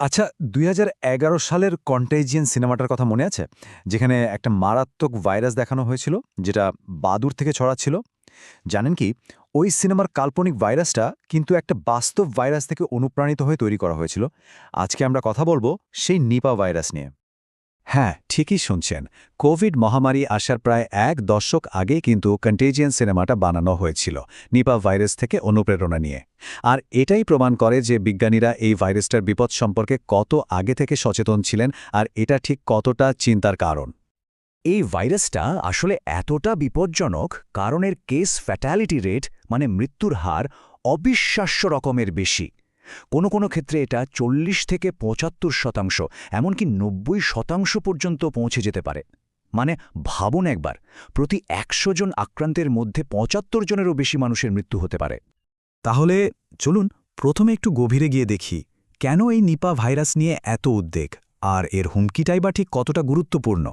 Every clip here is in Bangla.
আচ্ছা দুই হাজার এগারো সালের কন্টেজিয়ান সিনেমাটার কথা মনে আছে? যেখানে একটা মারাত্মক ভাইরাস দেখানো হয়েছিল, যেটা বাদুর থেকে ছড়াচ্ছিল। জানেন কি, ওই সিনেমার কাল্পনিক ভাইরাসটা কিন্তু একটা বাস্তব ভাইরাস থেকে অনুপ্রাণিত হয়ে তৈরি করা হয়েছিল। আজকে আমরা কথা বলব সেই নিপা ভাইরাস নিয়ে। হ্যাঁ ঠিকই শুনছেন। কোভিড মহামারী আসার প্রায় এক দশক আগে কিন্তু কন্টেজিয়ান সিনেমাটা বানানো হয়েছিল, নিপা ভাইরাস থেকে অনুপ্রেরণা নিয়ে। আর এটাই প্রমাণ করে যে বিজ্ঞানীরা এই ভাইরাসটার বিপদ সম্পর্কে কত আগে থেকে সচেতন ছিলেন আর এটা ঠিক কতটা চিন্তার কারণ। এই ভাইরাসটা আসলে এতটা বিপজ্জনক কারণের কেস ফ্যাটালিটি রেট মানে মৃত্যুর হার, অবিশ্বাস্য রকমের বেশি। কোনো কোনো ক্ষেত্রে এটা চল্লিশ থেকে পঁচাত্তর শতাংশ, এমনকি নব্বই শতাংশ পর্যন্ত পৌঁছে যেতে পারে। মানে ভাবুন একবার, প্রতি একশো জন আক্রান্তের মধ্যে পঁচাত্তর জনেরও বেশি মানুষের মৃত্যু হতে পারে। তাহলে চলুন প্রথমে একটু গভীরে গিয়ে দেখি, কেন এই নিপা ভাইরাস নিয়ে এত উদ্বেগ? আর এর হুমকিটাই বা ঠিক কতটা গুরুত্বপূর্ণ?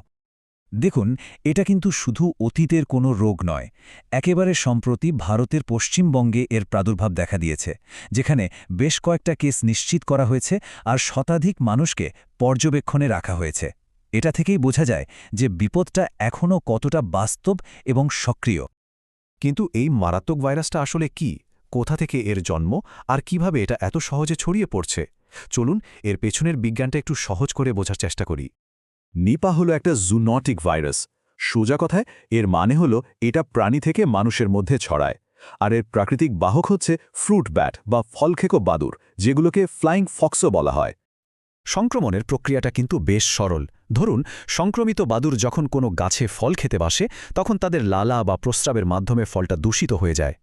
দেখুন, এটা কিন্তু শুধু অতীতের কোনো রোগ নয়, একেবারে সম্প্রতি ভারতের পশ্চিমবঙ্গে এর প্রাদুর্ভাব দেখা দিয়েছে, যেখানে বেশ কয়েকটা কেস নিশ্চিত করা হয়েছে আর শতাধিক মানুষকে পর্যবেক্ষণে রাখা হয়েছে। এটা থেকেই বোঝা যায় যে বিপদটা এখনও কতটা বাস্তব এবং সক্রিয়। কিন্তু এই মারাত্মক ভাইরাসটা আসলে কি? কোথা থেকে এর জন্ম? আর কীভাবে এটা এত সহজে ছড়িয়ে পড়ছে? চলুন, এর পেছনের বিজ্ঞানটা একটু সহজ করে বোঝার চেষ্টা করি। নিপা হলো একটা জুনটিক ভাইরাস। সোজা কথায়, এর মানে হলো এটা প্রাণী থেকে মানুষের মধ্যে ছড়ায়। আর এর প্রাকৃতিক বাহক হচ্ছে ফ্রুট ব্যাট বা ফলখেকো বাদুর, যেগুলোকে ফ্লাইং ফক্সও বলা হয়। সংক্রমণের প্রক্রিয়াটা কিন্তু বেশ সরল। ধরুন, সংক্রমিত বাদুর যখন কোনো গাছে ফল খেতে বাসে, তখন তাদের লালা বা প্রস্রাবের মাধ্যমে ফলটা দূষিত হয়ে যায়।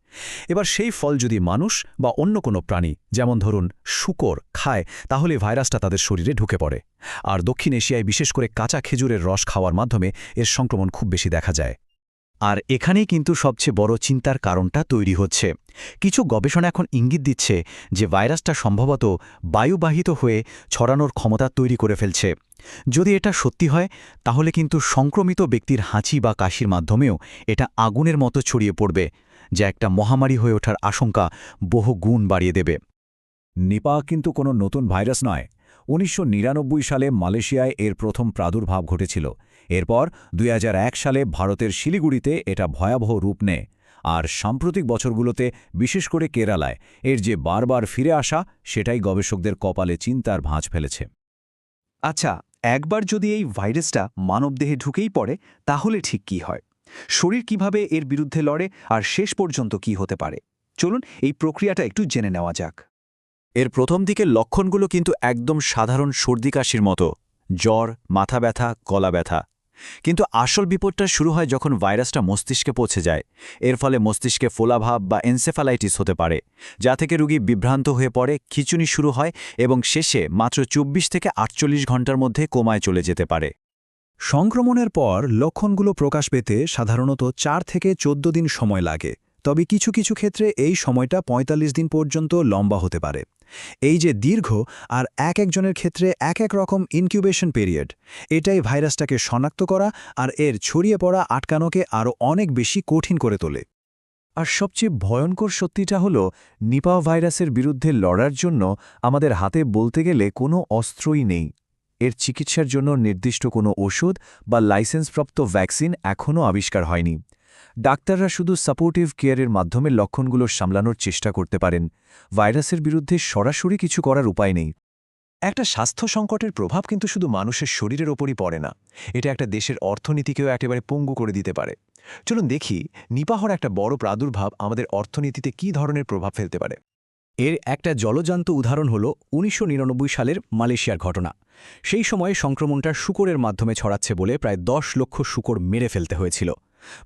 এবার সেই ফল যদি মানুষ বা অন্য কোনো প্রাণী, যেমন ধরুন, শুকর খায়, তাহলে ভাইরাসটা তাদের শরীরে ঢুকে পড়ে। আর দক্ষিণ এশিয়ায় বিশেষ করে কাঁচা খেজুরের রস খাওয়ার মাধ্যমে এর সংক্রমণ খুব বেশি দেখা যায়। আর এখানেই কিন্তু সবচেয়ে বড় চিন্তার কারণটা তৈরি হচ্ছে। কিছু গবেষণা এখন ইঙ্গিত দিচ্ছে যে ভাইরাসটা সম্ভবত বায়ুবাহিত হয়ে ছড়ানোর ক্ষমতা তৈরি করে ফেলছে। যদি এটা সত্যি হয়, তাহলে কিন্তু সংক্রমিত ব্যক্তির হাঁচি বা কাশির মাধ্যমেও এটা আগুনের মতো ছড়িয়ে পড়বে, যা একটা মহামারী হয়ে ওঠার আশঙ্কা বহু গুণ বাড়িয়ে দেবে। নিপা কিন্তু কোনো নতুন ভাইরাস নয়। উনিশশো নিরানব্বই সালে মালয়েশিয়ায় এর প্রথম প্রাদুর্ভাব ঘটেছিল। এরপর দুই হাজার এক সালে ভারতের শিলিগুড়িতে এটা ভয়াবহ রূপ নেয়। আর সাম্প্রতিক বছরগুলোতে, বিশেষ করে কেরালায়, এর যে বারবার ফিরে আসা, সেটাই গবেষকদের কপালে চিন্তার ভাঁজ ফেলেছে। আচ্ছা একবার যদি এই ভাইরাসটা মানবদেহে ঢুকেই পড়ে, তাহলে ঠিক কি হয়? শরীর কীভাবে এর বিরুদ্ধে লড়ে, আর শেষ পর্যন্ত কি হতে পারে? চলুন এই প্রক্রিয়াটা একটু জেনে নেওয়া যাক। এর প্রথম দিকের লক্ষণগুলো কিন্তু একদম সাধারণ সর্দি কাশির মতো, জ্বর, মাথা ব্যথা, গলা ব্যথা। কিন্তু আসল বিপদটা শুরু হয় যখন ভাইরাসটা মস্তিষ্কে পৌঁছে যায়। এর ফলে মস্তিষ্কে ফোলাভাব বা এনসেফালাইটিস হতে পারে, যা থেকে রোগী বিভ্রান্ত হয়ে পড়ে, খিচুনি শুরু হয় এবং শেষে মাত্র চব্বিশ থেকে আটচল্লিশ ঘণ্টার মধ্যে কোমায় চলে যেতে পারে। সংক্রমণের পর লক্ষণগুলো প্রকাশ পেতে সাধারণত চার থেকে চোদ্দ দিন সময় লাগে। তবে কিছু কিছু ক্ষেত্রে এই সময়টা ৪৫ দিন পর্যন্ত লম্বা হতে পারে। এই যে দীর্ঘ আর এক একজনের ক্ষেত্রে এক এক রকম ইনকিউবেশন পিরিয়ড এটাই ভাইরাসটাকে শনাক্ত করা আর এর ছড়িয়ে পড়া আটকানোকে আরও অনেক বেশি কঠিন করে তোলে। আর সবচেয়ে ভয়ঙ্কর সত্যিটা হলো নিপা ভাইরাসের বিরুদ্ধে লড়ার জন্য আমাদের হাতে বলতে গেলে কোনো অস্ত্রই নেই। এর চিকিৎসার জন্য নির্দিষ্ট কোনো ওষুধ বা লাইসেন্সপ্রাপ্ত ভ্যাকসিন এখনও আবিষ্কার হয়নি। ডাক্তাররা শুধু সাপোর্টিভ কেয়ারের মাধ্যমে লক্ষণগুলো সামলানোর চেষ্টা করতে পারেন। ভাইরাসের বিরুদ্ধে সরাসরি কিছু করার উপায় নেই। একটা স্বাস্থ্য সংকটের প্রভাব কিন্তু শুধু মানুষের শরীরের ওপরই পড়ে না। এটা একটা দেশের অর্থনীতিকেও একেবারে পঙ্গু করে দিতে পারে। চলুন দেখি নিপাহর একটা বড় প্রাদুর্ভাব আমাদের অর্থনীতিতে কী ধরনের প্রভাব ফেলতে পারে। এর একটা জলজান্ত উদাহরণ হল উনিশশো নিরানব্বই সালের মালয়েশিয়ার ঘটনা। সেই সময়ে সংক্রমণটা শুকরের মাধ্যমে ছড়াচ্ছে বলে প্রায় দশ লক্ষ শুকর মেরে ফেলতে হয়েছিল।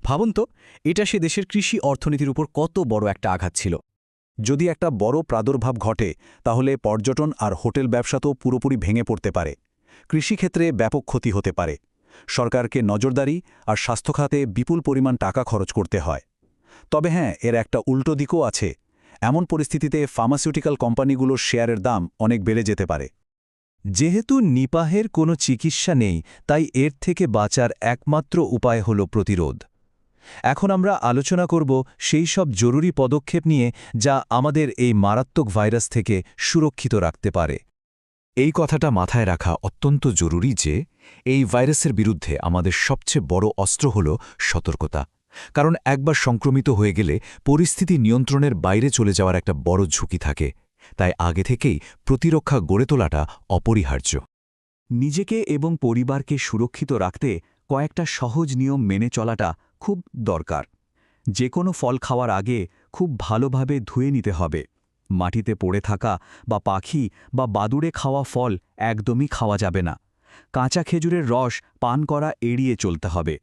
ভাবুন তো, এটা সে দেশের কৃষি অর্থনীতির উপর কত বড় একটা আঘাত ছিল। যদি একটা বড় প্রাদুর্ভাব ঘটে, তাহলে পর্যটন আর হোটেল ব্যবসা তো পুরোপুরি ভেঙে পড়তে পারে। কৃষিক্ষেত্রে ব্যাপক ক্ষতি হতে পারে। সরকারকে নজরদারি আর স্বাস্থ্যখাতে বিপুল পরিমাণ টাকা খরচ করতে হয়। তবে হ্যাঁ এর একটা উল্টো দিকও আছে। এমন পরিস্থিতিতে ফার্মাসিউটিক্যাল কোম্পানিগুলোর শেয়ারের দাম অনেক বেড়ে যেতে পারে। যেহেতু নিপাহের কোনো চিকিৎসা নেই, তাই এর থেকে বাঁচার একমাত্র উপায় হল প্রতিরোধ। এখন আমরা আলোচনা করব সেই সব জরুরি পদক্ষেপ নিয়ে যা আমাদের এই মারাত্মক ভাইরাস থেকে সুরক্ষিত রাখতে পারে। এই কথাটা মাথায় রাখা অত্যন্ত জরুরি যে, এই ভাইরাসের বিরুদ্ধে আমাদের সবচেয়ে বড় অস্ত্র হল সতর্কতা। কারণ একবার সংক্রমিত হয়ে গেলে পরিস্থিতি নিয়ন্ত্রণের বাইরে চলে যাওয়ার একটা বড় ঝুঁকি থাকে। তাই আগে থেকেই প্রতিরক্ষা গড়ে তোলাটা অপরিহার্য। নিজেকে এবং পরিবারকে সুরক্ষিত রাখতে কয়েকটা সহজ নিয়ম মেনে চলাটা খুব দরকার। যে কোনো ফল খাওয়ার আগে খুব ভালোভাবে ধুয়ে নিতে হবে। মাটিতে পড়ে থাকা বা পাখি বা বাদুড়ে খাওয়া ফল একদমই খাওয়া যাবে না। কাঁচা খেজুরের রস পান করা এড়িয়ে চলতে হবে।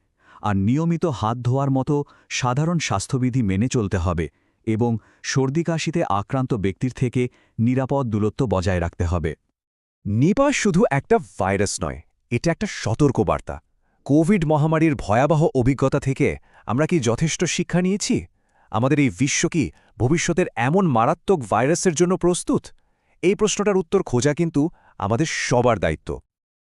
আর নিয়মিত হাত ধোয়ার মতো সাধারণ স্বাস্থ্যবিধি মেনে চলতে হবে। এবং সর্দি কাশিতে আক্রান্ত ব্যক্তির থেকে নিরাপদ দূরত্ব বজায় রাখতে হবে। নিপা শুধু একটা ভাইরাস নয়, এটা একটা সতর্কবার্তা। কোভিড মহামারীর ভয়াবহ অভিজ্ঞতা থেকে আমরা কি যথেষ্ট শিক্ষা নিয়েছি? আমাদের এই বিশ্ব কি ভবিষ্যতের এমন মারাত্মক ভাইরাসের জন্য প্রস্তুত? এই প্রশ্নটার উত্তর খোঁজা কিন্তু আমাদের সবার দায়িত্ব।